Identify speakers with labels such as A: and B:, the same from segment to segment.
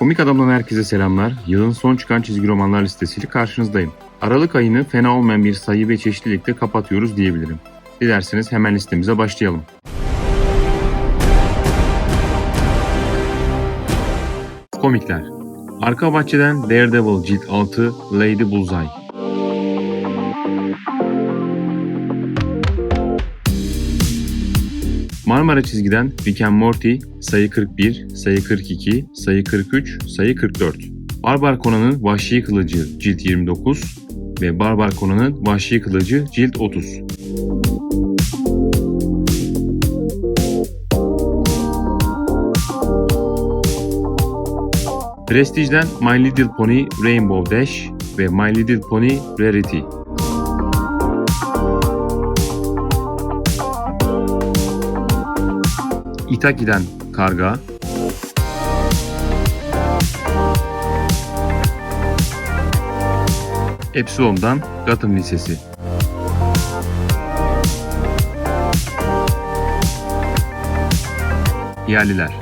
A: Komik Adam'dan herkese selamlar. Yılın son çıkan çizgi romanlar listesiyle karşınızdayım. Aralık ayını fena olmayan bir sayı ve çeşitlilikle kapatıyoruz diyebilirim. Dilerseniz hemen listemize başlayalım. Komikler Arka bahçeden Daredevil cilt 6 Lady Bullseye Marmara çizgiden Rick and Morty sayı 41, sayı 42, sayı 43, sayı 44. Barbar Conan'ın Vahşi Kılıcı cilt 29 ve Barbar Conan'ın Vahşi Kılıcı cilt 30. Prestige'den My Little Pony Rainbow Dash ve My Little Pony Rarity. Itaki'den Karga. Epsilon'dan Gotham Lisesi. Yerliler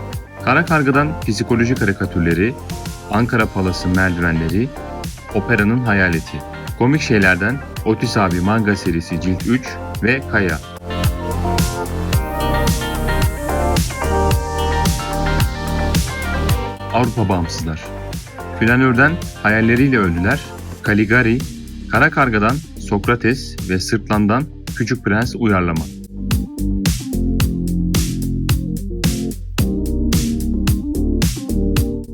A: Kara Karga'dan psikoloji karikatürleri, Ankara Palası merdivenleri, Operanın hayaleti. Komik şeylerden Otis abi manga serisi cilt 3 ve Kaya. Avrupa Bağımsızlar. Flanör'den Hayalleriyle Öldüler, Caligari, Kara Karga'dan Sokrates ve Sırtlan'dan Küçük Prens uyarlama.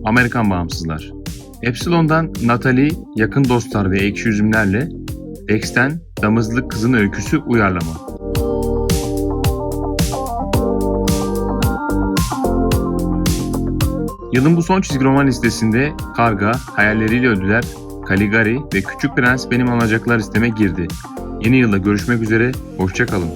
A: Amerikan Bağımsızlar. Epsilon'dan Natalie, Yakın Dostlar ve Ekşi Üzümlerle, Dex'ten Damızlık Kızın Öyküsü uyarlama. Yılın bu son çizgi roman listesinde Karga, Hayalleriyle Öldüler, Caligari ve Küçük Prens Benim Alacaklar listeme girdi. Yeni yılda görüşmek üzere, hoşçakalın.